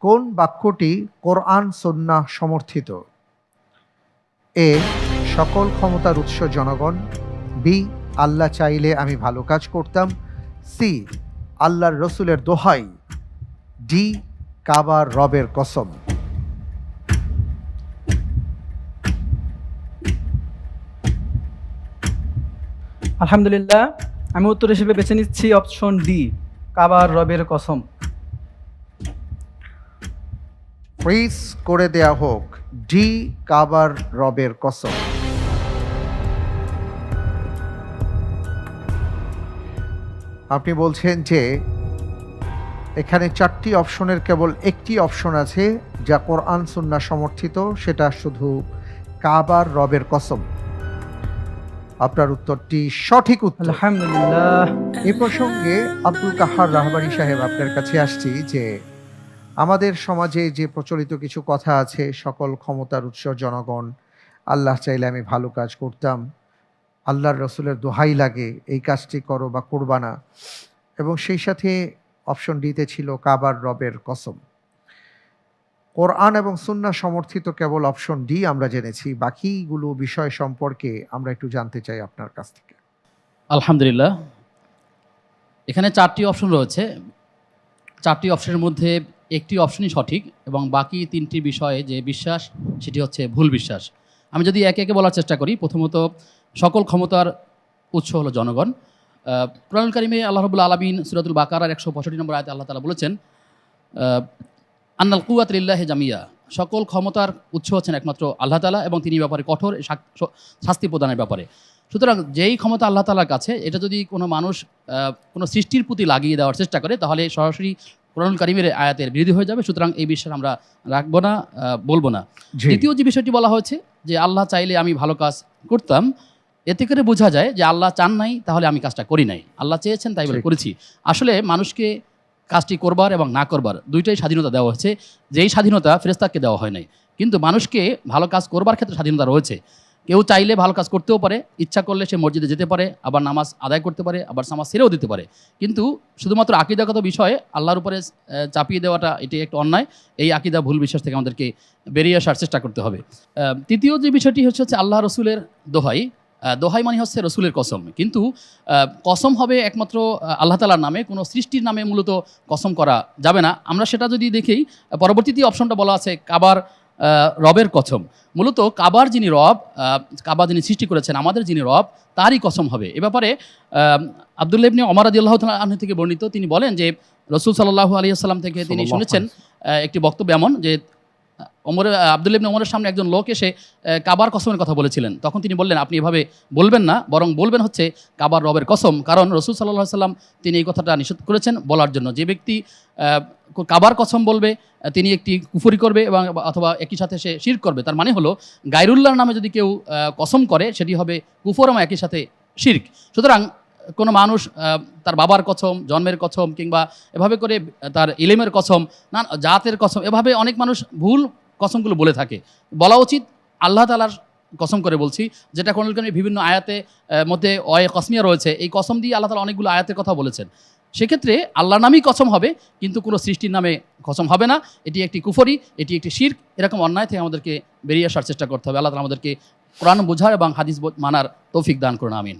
কোন বাক্যটি কোরআন সন্না সমর্থিত? এ, সকল ক্ষমতার উৎস জনগণ। বি, আল্লাহ চাইলে আমি ভালো কাজ করতাম। সি, আল্লাহর রসুলের দোহাই। ডি, কাবার রবের কসম। আলহামদুলিল্লাহ, আমি উত্তর হিসেবে বেছে নিচ্ছি অপশন ডি, কাবার রবের কসম। ফ্রিজ করে দেয়া হোক ডি কাবার রবের কসম। আপনি বলছেন যে এখানে চারটি অপশনের কেবল একটি অপশন আছে যা কোরআন সুন্না সমর্থিত সেটা শুধু কাবার রবের কসম। আপনার উত্তরটি সঠিক উত্তর। আলহামদুলিল্লাহ। এ প্রসঙ্গে আব্দুল কাহার রাহবারি সাহেব আপনার কাছে আসছি যে আমাদের সমাজে যে প্রচলিত কিছু কথা আছে, সকল ক্ষমতার উৎস জনগণ, আল্লাহ চাইলে আমি ভালো কাজ করতাম, আল্লাহর রসুলের দোহাই লাগে, এই কাজটি করো বা করবা না। এবং সেই সাথে অপশন ডিতে ছিল কাবার রবের কসম। কোরআন এবং সুন্না সমর্থিত কেবল অপশন ডি আমরা জেনেছি, বাকিগুলো বিষয় সম্পর্কে আমরা একটু জানতে চাই আপনার কাছ থেকে। আলহামদুলিল্লাহ। এখানে চারটি অপশন রয়েছে। চারটি অপশনের মধ্যে একটি অপশনই সঠিক এবং বাকি তিনটি বিষয়ে যে বিশ্বাস সেটি হচ্ছে ভুল বিশ্বাস। আমি যদি একে একে বলার চেষ্টা করি প্রথমত সকল ক্ষমতার উৎস হলো জনগণ। আহ, কোরআনুল কারিমে আল্লাহ রবুল্লা আলমিন সুরাতুল বাকারার একশো পঁয়ষট্টি নম্বর আয়তে আল্লাহ তালা বলেছেন আন্নাল কুয়াত লিল্লাহে জামিয়া। সকল ক্ষমতার উৎস হচ্ছেন একমাত্র আল্লাহ তালা এবং তিনি ব্যাপারে কঠোর শাস্তি প্রদানের ব্যাপারে। সুতরাং যেই ক্ষমতা আল্লাহ তালার কাছে এটা যদি কোনো মানুষ কোনো সৃষ্টির প্রতি লাগিয়ে দেওয়ার চেষ্টা করে তাহলে সরাসরি কোরআনুল কারিমের আয়াতের বিরোধী হয়ে যাবে সুতরাং এই বিশ্বাস আমরা রাখব না বলব না। দ্বিতীয় যে বিষয়টি বলা হয়েছে যে আল্লাহ চাইলে আমি ভালো কাজ করতাম এতে করে বোঝা যায় যে আল্লাহ চান নাই তাহলে আমি কাজটা করি নাই। আল্লাহ চেয়েছেন তাই বলে করেছি। আসলে মানুষকে কাজটি করবার এবং না করবার দুইটাই স্বাধীনতা দেওয়া হয়েছে। যেই স্বাধীনতা ফেরেস্তাকে দেওয়া হয় নাই কিন্তু মানুষকে ভালো কাজ করবার ক্ষেত্রে স্বাধীনতা রয়েছে। কেউ চাইলে ভালো কাজ করতেও পারে, ইচ্ছা করলে সে মসজিদে যেতে পারে, আবার নামাজ আদায় করতে পারে, আবার নামাজ ছেড়েও দিতে পারে। কিন্তু শুধুমাত্র আকিদাগত বিষয়ে, আল্লাহর উপরে চাপিয়ে দেওয়াটা এটি একটু অন্যায়। এই আকিদা ভুল বিশ্বাস থেকে আমাদেরকে বেরিয়ে আসার চেষ্টা করতে হবে। তৃতীয় যে বিষয়টি হচ্ছে হচ্ছে আল্লাহ রসুলের দোহাই। দোহাই মানে হচ্ছে রসুলের কসম। কিন্তু কসম হবে একমাত্র আল্লাহ তালার নামে, কোনো সৃষ্টির নামে মূলত কসম করা যাবে না। আমরা সেটা যদি দেখি, পরবর্তীতে অপশনটা বলা আছে, কাবার রবের কসম মূলত কাবার যিনি রব আহ, কাবা যিনি সৃষ্টি করেছেন আমাদের যিনি রব তারই কসম হবে। এ ব্যাপারে আবদুল্লাহ ইবনে অমর রাদিয়াল্লাহু তাআলা আনহু থেকে বর্ণিত তিনি বলেন যে রসুল সাল্লাহ আলিয়া সাল্লাম থেকে তিনি শুনেছেন একটি বক্তব্য এমন যে ওমর আবদুল্লাহ ইবনে ওমরের সামনে একজন লোক এসে কাবার কসমের কথা বলেছিলেন। তখন তিনি বললেন, আপনি এভাবে বলবেন না, বরং বলবেন হচ্ছে কাবার রবের কসম। কারণ রসুল সাল্লাহ সাল্লাম তিনি এই কথাটা নিষেধ করেছেন বলার জন্য। যে ব্যক্তি কাবার কসম বলবে তিনি একটি কুফরি করবে এবং, অথবা একই সাথে সে শির করবে। তার মানে হলো গাইরুল্লাহর নামে যদি কেউ কসম করে, সেটি হবে কুফর এবং একই সাথে শির্ক। সুতরাং কোনো মানুষ তার বাবার কসম, জন্মের কসম কিংবা এভাবে করে তার ইলেমের কসম, না, জাতের কসম, এভাবে অনেক মানুষ ভুল কসমগুলো বলে থাকে। বলা উচিত, আল্লাহ তালার কসম করে বলছি, যেটা কোন বিভিন্ন আয়াতে মধ্যে অয়ে কসমিয়া রয়েছে, এই কসম দিয়ে আল্লাহ তালা অনেকগুলো আয়াতের কথা বলেছেন। সেক্ষেত্রে আল্লাহর নামেই কসম হবে, কিন্তু কোনো সৃষ্টির নামে কসম হবে না। এটি একটি কুফরি, এটি একটি শির্ক, এরকম অন্যায় থেকে আমাদেরকে বেরিয়ে আসার চেষ্টা করতে হবে। আল্লাহ তালা আমাদেরকে কোরআন বোঝার এবং হাদিস মানার তৌফিক দান করুন, আমিন।